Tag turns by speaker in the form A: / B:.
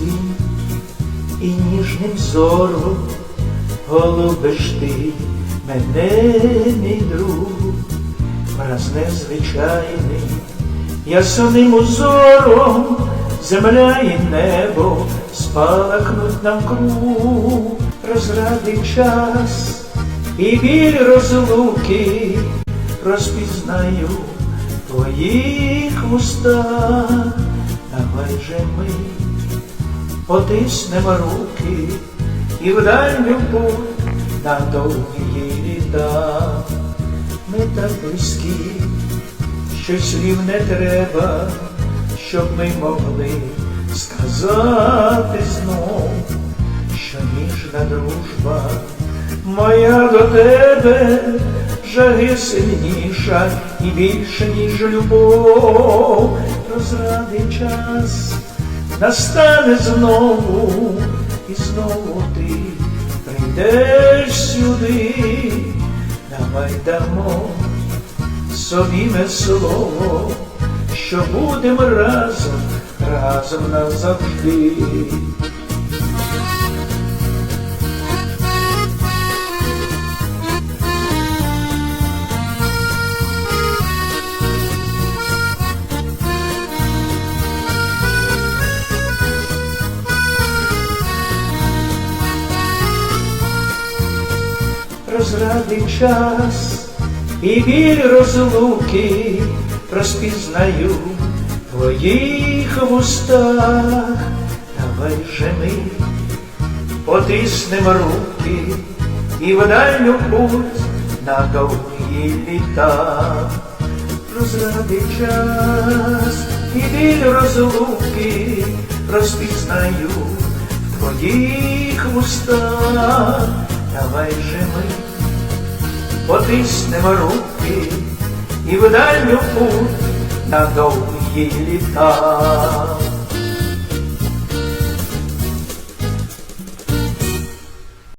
A: дім, і ніжним зором голубиш ти мене, мій друг, враз незвичайний, ясним узором земля і небо спалахнуть нам круг, розради час і біль розлуки розпізнаю твоїх вустах, давай же ми потиснемо руки і в дальню путь на довгі літа. Ми так близькі, що слів не треба, щоб ми могли сказати знов, що ніжна дружба моя до тебе жаги сильніша і більше, ніж любов, розради час настане знову, і знову ти прийдеш сюди, давай дамо собі ми слово, що будемо разом, разом назавжди. Розради час і біль розлуки розпізнаю в твоїх вустах, давай же ми потиснемо руки і в дальню путь на довгі літа. Розради час і біль розлуки розпізнаю в твоїх вустах, давай же мы потиснемо руки і в дальню путь на довгі літа.